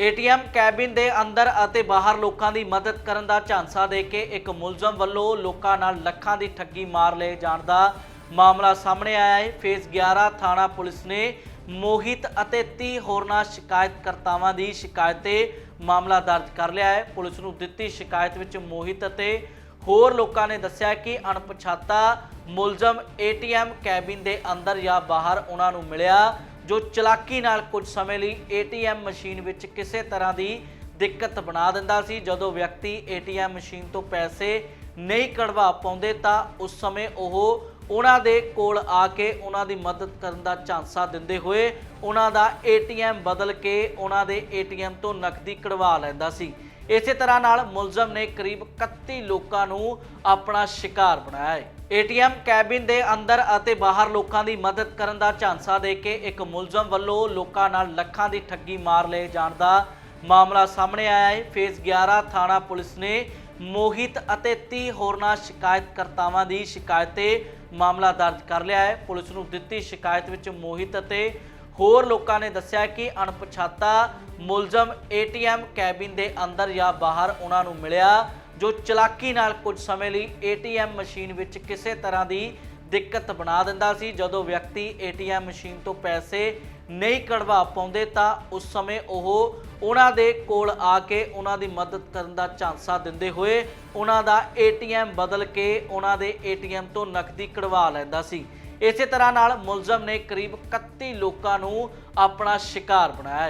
ATM cabin ਦੇ ਅੰਦਰ ਅਤੇ ਬਾਹਰ ਲੋਕਾਂ ਦੀ ਮਦਦ ਕਰਨ ਦਾ ਝਾਂਸਾ ਦੇ ਕੇ ਇੱਕ ਮੁਲਜ਼ਮ ਵੱਲੋਂ ਲੋਕਾਂ ਨਾਲ ਲੱਖਾਂ ਦੀ ਠੱਗੀ ਮਾਰ ਲਏ ਜਾਣ ਦਾ ਮਾਮਲਾ ਸਾਹਮਣੇ ਆਇਆ ਹੈ। ਫੇਜ਼ 11 ਥਾਣਾ ਪੁਲਿਸ ਨੇ ਮੋਹਿਤ ਅਤੇ 30 ਹੋਰਨਾਂ ਸ਼ਿਕਾਇਤਕਰਤਾਵਾਂ ਦੀ ਸ਼ਿਕਾਇਤ ਤੇ ਮਾਮਲਾ ਦਰਜ ਕਰ ਲਿਆ ਹੈ। ਪੁਲਿਸ ਨੂੰ ਦਿੱਤੀ ਸ਼ਿਕਾਇਤ ਵਿੱਚ ਮੋਹਿਤ ਅਤੇ ਹੋਰ ਲੋਕਾਂ ਨੇ ਦੱਸਿਆ ਕਿ ਅਣਪਛਾਤਾ ਮੁਲਜ਼ਮ ਏਟੀਐਮ ਕੈਬਿਨ ਦੇ ਅੰਦਰ ਜਾਂ ਬਾਹਰ ਉਹਨਾਂ ਨੂੰ ਮਿਲਿਆ। ਜੋ ਚਲਾਕੀ ਨਾਲ ਕੁਝ ਸਮੇਂ ਲਈ ਏਟੀਐਮ ਮਸ਼ੀਨ ਵਿੱਚ ਕਿਸੇ ਤਰ੍ਹਾਂ ਦੀ ਦਿੱਕਤ ਬਣਾ ਦਿੰਦਾ ਸੀ। ਜਦੋਂ ਵਿਅਕਤੀ ਏਟੀਐਮ ਮਸ਼ੀਨ ਤੋਂ ਪੈਸੇ ਨਹੀਂ ਕਢਵਾ ਪਾਉਂਦੇ ਤਾਂ ਉਸ ਸਮੇਂ ਉਹ ਉਹਨਾਂ ਦੇ ਕੋਲ ਆ ਕੇ ਉਹਨਾਂ ਦੀ ਮਦਦ ਕਰਨ ਦਾ ਝਾਂਸਾ ਦਿੰਦੇ ਹੋਏ ਉਹਨਾਂ ਦਾ ਏਟੀਐਮ ਬਦਲ ਕੇ ਉਹਨਾਂ ਦੇ ਏਟੀਐਮ ਤੋਂ ਨਕਦੀ ਕਢਵਾ ਲੈਂਦਾ ਸੀ। ਇਸੇ ਤਰ੍ਹਾਂ ਨਾਲ ਮੁਲਜ਼ਮ ਨੇ ਕਰੀਬ 31 ਲੋਕਾਂ ਨੂੰ ਆਪਣਾ ਸ਼ਿਕਾਰ ਬਣਾਇਆ ਹੈ। ਏਟੀਐਮ ਕੈਬਿਨ ਦੇ ਅੰਦਰ ਅਤੇ ਬਾਹਰ ਲੋਕਾਂ ਦੀ ਮਦਦ ਕਰਨ ਦਾ ਝਾਂਸਾ ਦੇ ਕੇ ਇੱਕ ਮੁਲਜ਼ਮ ਵੱਲੋਂ ਲੋਕਾਂ ਨਾਲ ਲੱਖਾਂ ਦੀ ਠੱਗੀ ਮਾਰ ਲਏ ਜਾਣ ਦਾ ਮਾਮਲਾ ਸਾਹਮਣੇ ਆਇਆ ਹੈ। ਫੇਜ਼ 11 ਥਾਣਾ ਪੁਲਿਸ ਨੇ ਮੋਹਿਤ ਅਤੇ 30 ਹੋਰਨਾਂ ਸ਼ਿਕਾਇਤਕਰਤਾਵਾਂ ਦੀ ਸ਼ਿਕਾਇਤ ਤੇ ਮਾਮਲਾ ਦਰਜ ਕਰ ਲਿਆ ਹੈ। ਪੁਲਿਸ ਨੂੰ ਦਿੱਤੀ ਸ਼ਿਕਾਇਤ ਵਿੱਚ ਮੋਹਿਤ ਅਤੇ ਹੋਰ ਲੋਕਾਂ ਨੇ ਦੱਸਿਆ ਕਿ ਅਣਪਛਾਤਾ ਮੁਲਜ਼ਮ ਏਟੀਐਮ ਕੈਬਿਨ ਦੇ ਅੰਦਰ ਜਾਂ ਬਾਹਰ ਉਹਨਾਂ ਨੂੰ ਮਿਲਿਆ, ਜੋ ਚਲਾਕੀ ਨਾਲ ਕੁਝ ਸਮੇਂ ਲਈ ਏਟੀਐਮ ਮਸ਼ੀਨ ਵਿੱਚ ਕਿਸੇ ਤਰ੍ਹਾਂ ਦੀ ਦਿੱਕਤ ਬਣਾ ਦਿੰਦਾ ਸੀ। ਜਦੋਂ ਵਿਅਕਤੀ ਏਟੀਐਮ ਮਸ਼ੀਨ ਤੋਂ ਪੈਸੇ ਨਹੀਂ ਕਢਵਾ ਪਾਉਂਦੇ ਤਾਂ ਉਸ ਸਮੇਂ ਉਹ ਉਹਨਾਂ ਦੇ ਕੋਲ ਆ ਕੇ ਉਹਨਾਂ ਦੀ ਮਦਦ ਕਰਨ ਦਾ ਝਾਂਸਾ ਦਿੰਦੇ ਹੋਏ ਉਹਨਾਂ ਦਾ ਏਟੀਐਮ ਬਦਲ ਕੇ ਉਹਨਾਂ ਦੇ ਏਟੀਐਮ ਤੋਂ ਨਕਦੀ ਕਢਵਾ ਲੈਂਦਾ ਸੀ। ਇਸੇ ਤਰ੍ਹਾਂ ਨਾਲ ਮੁਲਜ਼ਮ ਨੇ ਕਰੀਬ 31 ਲੋਕਾਂ ਨੂੰ ਆਪਣਾ ਸ਼ਿਕਾਰ ਬਣਾਇਆ ਹੈ।